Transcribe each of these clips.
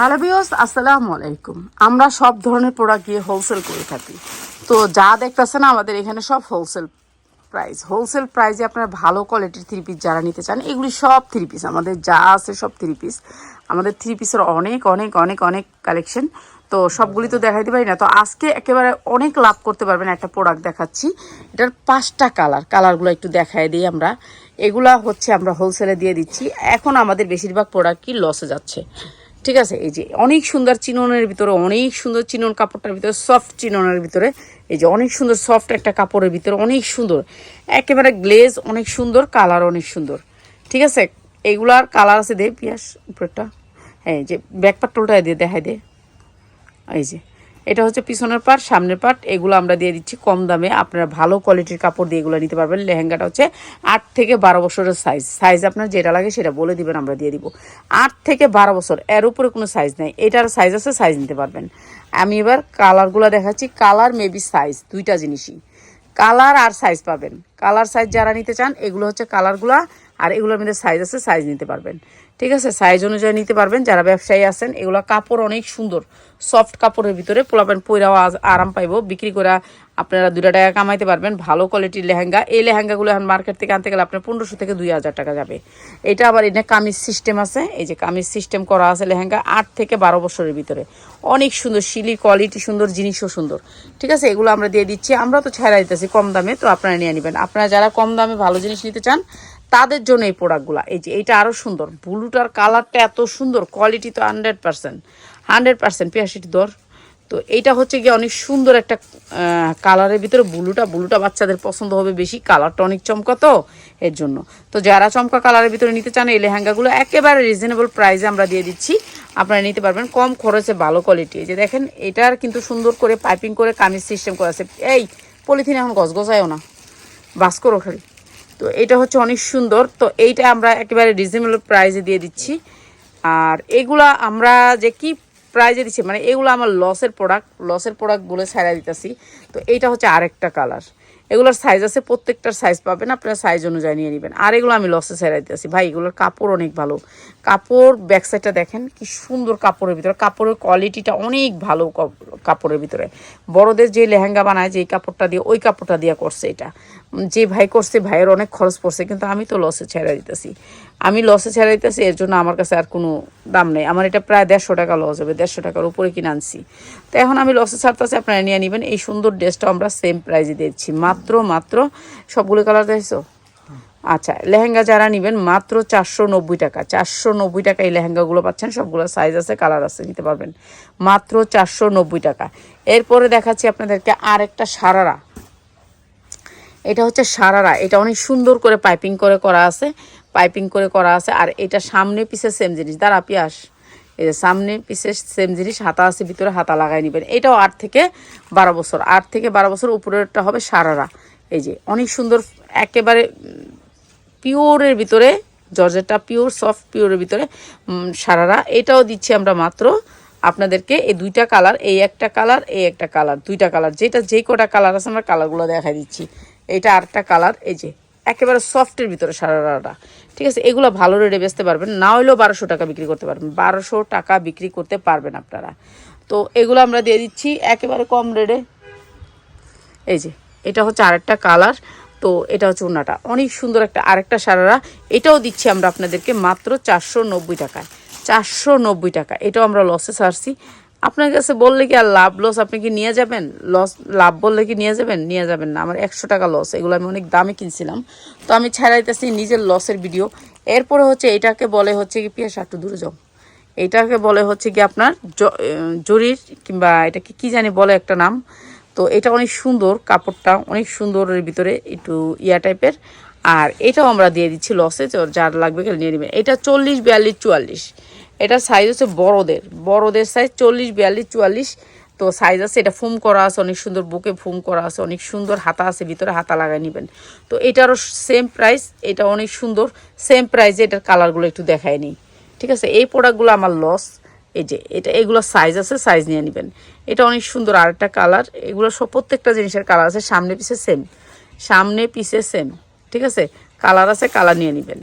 Hello আসসালামু আলাইকুম। আমরা সব ধরনের প্রোডাক্ট দিয়ে হোলসেল করে থাকি। তো যা দেখতেছেন আমাদের এখানে সব হোলসেল প্রাইস হোলসেল প্রাইসে আপনারা ভালো কোয়ালিটির থ্রি পিস যারা নিতে চান, এগুলি সব থ্রি পিস আমাদের যা আছে সব থ্রি পিস আমাদের থ্রি পিসের অনেক অনেক অনেক অনেক কালেকশন তো সবগুলি তো দেখাইতে পারি না। তো আজকে একেবারে অনেক লাভ করতে পারবেন একটা প্রোডাক্ট দেখাচ্ছি। এটার পাঁচটা কালার কালারগুলো একটু দেখাই দিই আমরা। এগুলা হচ্ছে আমরা হোলসেলে দিয়ে দিচ্ছি। এখন আমাদের বেশিরভাগ প্রোডাক্ট কি লসে যাচ্ছে। ঠিক আছে? এই যে অনেক সুন্দর চিননের ভিতরে, অনেক সুন্দর চিনন কাপড়টার ভিতরে সফট চিননের ভিতরে, এই যে অনেক সুন্দর সফট একটা কাপড়ের ভিতরে অনেক সুন্দর। একেবারে গ্লেজ অনেক সুন্দর কালার অনেক সুন্দর। ঠিক আছে? এগুলার কালার আছে দে, পিয়াস, উপরেরটা। হ্যাঁ যে ব্যাক পাট্টলটা দিয়ে দেখায় দে। এই যে। এটা হচ্ছে পিছনের পার্ট সামনের পার্ট এগুলো আমরা দিয়ে দিচ্ছি কম দামে। আপনারা ভালো কোয়ালিটির কাপড় দিয়ে এগুলো নিতে পারবেন। লেহেঙ্গাটা হচ্ছে আট থেকে বারো বছরের সাইজ সাইজ আপনার যেটা লাগে সেটা বলে দিবেন, আমরা দিয়ে দিব। আট থেকে বারো বছর, এর উপরে কোনো সাইজ নেই। এটার সাইজ আছে সাইজ নিতে পারবেন। আমি এবার কালারগুলো দেখাচ্ছি। কালার মেবি সাইজ দুইটা জিনিসই। কালার আর সাইজ পাবেন। কালার সাইজ যারা নিতে চান, এগুলো হচ্ছে কালারগুলা আর এগুলোর মধ্যে সাইজ আছে সাইজ নিতে পারবেন। ঠিক আছে? সাইজ অনুযায়ী নিতে পারবেন। যারা ব্যবসায়ী আছেন, এগুলো কাপড় অনেক সুন্দর। সফট কাপড়ের ভিতরে পোলাপেন পইরাও আজ- আরাম পাইবো। বিক্রি করে আপনারা দুটা টাকা কামাইতে পারবেন। ভালো কোয়ালিটির লেহেঙ্গা। এই লেহেঙ্গাগুলো এখন মার্কেট থেকে আনতে গেলে আপনার পনেরোশো থেকে দুই হাজার টাকা যাবে। এটা আবার এটা কামিজ সিস্টেম আছে। এই যে কামিজ সিস্টেম করা আছে লেহেঙ্গা আট থেকে বারো বছরের ভিতরে। অনেক সুন্দর শিলি কোয়ালিটি সুন্দর, জিনিসও সুন্দর। ঠিক আছে? এগুলো আমরা দিয়ে দিচ্ছি। আমরা তো ছাড়া দিতেছি কম দামে, তো আপনারা নিয়ে নেবেন। আপনারা যারা কম দামে ভালো জিনিস নিতে চান তাদের জন্য এই প্রোডাক্টগুলো। এই যে, এইটা আরও সুন্দর। ব্লুটার কালারটা এত সুন্দর, কোয়ালিটি তো হান্ড্রেড পার্সেন্ট। হান্ড্রেড পার্সেন্ট পিয়াশিটি দর। তো এইটা হচ্ছে গিয়ে অনেক সুন্দর একটা কালারের ভিতরে ব্লুটা ব্লুটা বাচ্চাদের পছন্দ হবে বেশি, কালারটা অনেক চমকা তো এর জন্য। তো যারা চমকা কালারের ভিতরে নিতে চান, এই লেহেঙ্গাগুলো একেবারে রিজনেবল প্রাইসে আমরা দিয়ে দিচ্ছি। আপনারা নিতে পারবেন কম খরচে, ভালো কোয়ালিটি যে দেখেন, এটার কিন্তু সুন্দর করে পাইপিং করে কামিজ সিস্টেম করা আছে। এই পলিথিন এখন গজগজায়ও না। বাস করো খালি। তো এটা হচ্ছে অনেক সুন্দর। তো এইটা আমরা একেবারে রিজনেবল প্রাইসে দিয়ে দিচ্ছি। আর এগুলা আমরা যে কি প্রাইজে দিচ্ছি মানে এগুলো আমার লসের প্রোডাক্ট লসের প্রোডাক্ট বলে ছাড়া দিতেছি। তো এইটা হচ্ছে আরেকটা কালার এগুলোর সাইজ আছে, প্রত্যেকটার সাইজ পাবেন, আপনারা সাইজ অনুযায়ী নিয়ে নেবেন। আর এগুলো আমি লসে ছেড়ে দিতেছি। ভাই, এগুলোর কাপড় অনেক ভালো। কাপড় ব্যাক সাইডটা দেখেন, কি সুন্দর কাপড়ের ভিতরে। কাপড়ের কোয়ালিটিটা অনেক ভালো কাপড়ের ভিতরে। বড়দের যে লেহেঙ্গা বানায় যে কাপড়টা দিয়ে, ওই কাপড়টা দিয়ে করছে এটা। যে ভাই করছে, ভাইয়ের অনেক খরচ পড়ছে, কিন্তু আমি তো লসে ছেড়ে দিতেছি। আমি লসে ছেড়ে দিতেছি, এর জন্য আমার কাছে আর কোনো দাম নেই। আমার এটা প্রায় দেড়শো টাকা লস হবে, দেড়শো টাকার উপরে কিনে আনছি। তো এখন আমি লসে ছাড়তেছি, আপনারা নিয়ে নেবেন। এই সুন্দর ড্রেসটা আমরা সেম প্রাইজে দিচ্ছি। মাত্র মাত্র, সবগুলো কালার দেখছ? আচ্ছা লেহেঙ্গা যারা নেবেন, মাত্র চারশো নব্বই টাকা। চারশো নব্বই টাকা এই লেহেঙ্গাগুলো পাচ্ছেন, সবগুলো সাইজ আছে কালার আছে, নিতে পারবেন। মাত্র চারশো নব্বই টাকা। এরপরে দেখাচ্ছি আপনাদেরকে আর একটা সারারা। এটা হচ্ছে সারারা। এটা অনেক সুন্দর করে পাইপিং করে করা আছে। পাইপিং করে করা আছে, আর এটা সামনে পিছে সেম জিনিস। দাঁড়া, পিয়াস। এই যে সামনে পিছে সেম জিনিস, হাতা আছে, ভিতরে হাতা লাগাই নেবেন। এটাও আট থেকে বারো বছর। আট থেকে বারো বছর উপরেরটা হবে সারারা। এই যে, অনেক সুন্দর, একেবারে পিওরের ভিতরে, জর্জেটটা পিওর, সফট পিওরের ভিতরে সারারা। এটাও দিচ্ছি আমরা মাত্র আপনাদেরকে এই দুইটা কালার, এই একটা কালার, এই একটা কালার, দুইটা কালার। যেটা যেই কটা কালার আছে আমরা কালারগুলো দেখাই দিচ্ছি। এইটা আরেকটা কালার, এই যে একেবারে সফটের ভিতরে সারারাটা। ঠিক আছে? এগুলো ভালো রেটে বেচতে পারবেন। না হলেও বারোশো টাকা বিক্রি করতে পারবেন। বারোশো টাকা বিক্রি করতে পারবেন আপনারা। তো এগুলো আমরা দিয়ে দিচ্ছি একেবারে কম রেটে এই যে, এটা হচ্ছে আরেকটা কালার তো এটা হচ্ছে ওনাটা অনেক সুন্দর একটা আরেকটা সারারা। এটাও দিচ্ছি আমরা আপনাদেরকে মাত্র চারশো নব্বই টাকায়। চারশো নব্বই টাকা। এটাও আমরা লসে ছাড়ছি। আপনার কাছে বললে কি আর লাভ লস আপনি কি নিয়ে যাবেন? লস লাভ বললে কি নিয়ে যাবেন? নিয়ে যাবেন না। আমার একশো টাকা লস এগুলো আমি অনেক দামে কিনছিলাম। তো আমি ছাড়াইতেছি নিজের লসের ভিডিও এরপরে হচ্ছে এটাকে বলে হচ্ছে কি পিয়াস একটু দূরে যাও। এটাকে বলে হচ্ছে কি আপনার জরির কিংবা এটাকে কি জানি বলে একটা নাম। তো এটা অনেক সুন্দর কাপড়টা, অনেক সুন্দরের ভিতরে একটু ইয়া টাইপের আর এটাও আমরা দিয়ে দিচ্ছি লসে যার লাগবে গেলে নিয়ে নেবেন। এটা চল্লিশ, বিয়াল্লিশ, চুয়াল্লিশ। এটা সাইজ হচ্ছে বড়দের। বড়দের সাইজ চল্লিশ, বিয়াল্লিশ, চুয়াল্লিশ। তো সাইজ আছে, এটা ফোম করা আছে, অনেক সুন্দর বুকে ফোম করা আছে, অনেক সুন্দর হাতা আছে, ভিতরে হাতা লাগাই নেবেন। তো এটারও সেম প্রাইস এটা অনেক সুন্দর সেম প্রাইসে এটার কালারগুলো একটু দেখায় নিই। ঠিক আছে? এই প্রোডাক্টগুলো আমার লস এই যে, এটা, এগুলো সাইজ আছে সাইজ নিয়ে নেবেন। এটা অনেক সুন্দর আর একটা কালার এগুলো সব প্রত্যেকটা জিনিসের কালার আছে, সামনে পিছে সেম সামনে পিছে সেম ঠিক আছে? কালার আছে কালার নিয়ে নেবেন।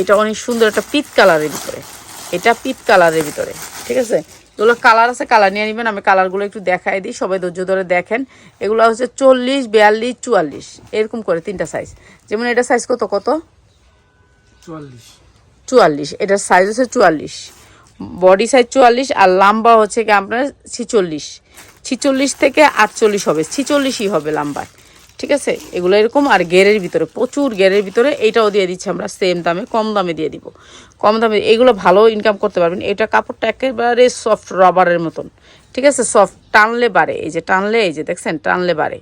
এটা অনেক সুন্দর একটা পিত কালারের ভিতরে। এটা পিত কালারের ভিতরে ঠিক আছে? এগুলো কালার আছে কালার নিয়ে নেবেন আমি কালারগুলো একটু দেখাই দিই সবাই ধৈর্য ধরে দেখেন। এগুলো হচ্ছে চল্লিশ বিয়াল্লিশ চুয়াল্লিশ এরকম করে তিনটা সাইজ যেমন এটা সাইজ কত কত? চুয়াল্লিশ। চুয়াল্লিশ এটার সাইজ হচ্ছে চুয়াল্লিশ। বডি সাইজ চুয়াল্লিশ আর লাম্বা হচ্ছে কি আপনার ছিচল্লিশ। ছিচল্লিশ থেকে আটচল্লিশ হবে ছিচল্লিশই হবে লাম্বার ঠিক আছে? এগুলো এরকম আর গেরের ভিতরে, প্রচুর গেরের ভিতরে এইটাও দিয়ে দিচ্ছি আমরা সেম দামে, কম দামে দিয়ে দিব। কম দামে, এগুলো ভালো ইনকাম করতে পারবেন। এটা কাপড়টা একেবারে সফট রাবারের মতন, ঠিক আছে? সফট টানলে বাড়ে। এই যে টানলে, এই যে দেখছেন, টানলে বাড়ে।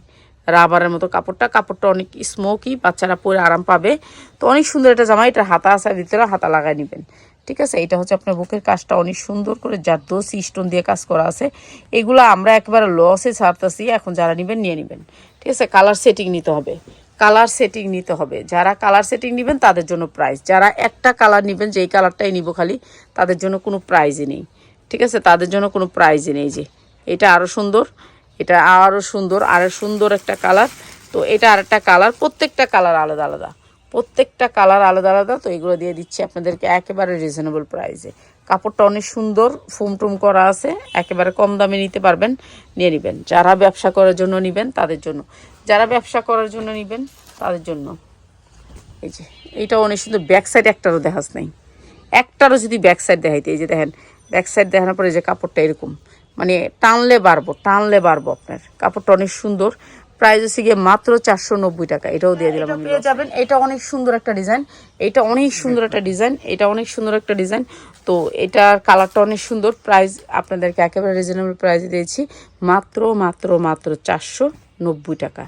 রাবারের মতো কাপড়টা কাপড়টা অনেক স্মোকি বাচ্চারা পরে আরাম পাবে। তো অনেক সুন্দর এটা জামা, এটা হাতা আছে, ভিতরে হাতা লাগাই নেবেন। ঠিক আছে? এটা হচ্ছে আপনার বুকের কাজটা অনেক সুন্দর করে জারদোসি স্টোন দিয়ে কাজ করা আছে। এগুলো আমরা একেবারে লসে ছাড়তেছি, এখন যারা নেবেন, নিয়ে নেবেন। ঠিক আছে কালার সেটিং নিতে হবে। কালার সেটিং নিতে হবে। যারা কালার সেটিং নেবেন, তাদের জন্য প্রাইস যারা একটা কালার নেবেন, যেই কালারটাই নিব খালি, তাদের জন্য কোনো প্রাইজই নেই। ঠিক আছে, তাদের জন্য কোনো প্রাইজই নেই যে। এটা আরও সুন্দর, এটা আরও সুন্দর আরও সুন্দর একটা কালার তো এটা আর একটা কালার প্রত্যেকটা কালার আলাদা আলাদা। প্রত্যেকটা কালার আলাদা আলাদা, তো এগুলো দিয়ে দিচ্ছি আপনাদেরকে একেবারে রিজনেবল প্রাইসে কাপড়টা অনেক সুন্দর ফুম টুম করা আছে, একেবারে কম দামে নিতে পারবেন, নিয়ে নেবেন। যারা ব্যবসা করার জন্য নেবেন, তাদের জন্য। যারা ব্যবসা করার জন্য নেবেন, তাদের জন্য। এই যে এইটা অনেক সুন্দর। ব্যাক সাইড একটারও দেখাস নাই। একটারও যদি ব্যাক সাইড দেখাইতে, এই যে দেখেন, ব্যাক সাইড দেখানোর পরে যে কাপড়টা এরকম। মানে টানলে বাড়বো টানলে বাড়বো আপনার। কাপড়টা অনেক সুন্দর। প্রাইস হচ্ছে গিয়ে মাত্র চারশো নব্বই টাকা। এটাও দিয়ে দিলাম আমি পেয়ে যাবেন। এটা অনেক সুন্দর একটা ডিজাইন। এটা অনেক সুন্দর একটা ডিজাইন। এটা অনেক সুন্দর একটা ডিজাইন। তো এটার কালারটা অনেক সুন্দর। প্রাইস আপনাদেরকে একেবারে রিজনেবল প্রাইসে দিয়েছি। মাত্র মাত্র মাত্র চারশো নব্বই টাকা।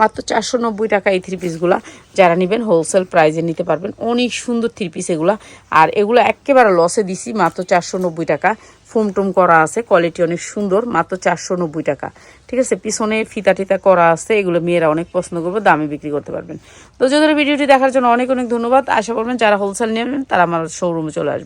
মাত্র চারশো নব্বই টাকা এই থ্রি পিসগুলা যারা নেবেন হোলসেল প্রাইজে নিতে পারবেন। অনেক সুন্দর থ্রি পিস এগুলা। আর এগুলো একেবারে লসে দিছি, মাত্র চারশো নব্বই টাকা। ফোম টোম করা আছে কোয়ালিটি অনেক সুন্দর, মাত্র চারশো নব্বই টাকা। ঠিক আছে, পিছনে ফিতা টিতা করা আছে, এগুলো মেয়েরা অনেক পছন্দ করবে, দামে বিক্রি করতে পারবেন। তো যাদের ভিডিওটি দেখার জন্য অনেক অনেক ধন্যবাদ। আশা করবেন যারা হোলসেল নেবেন, তারা আমার শোরুমে চলে আসবে।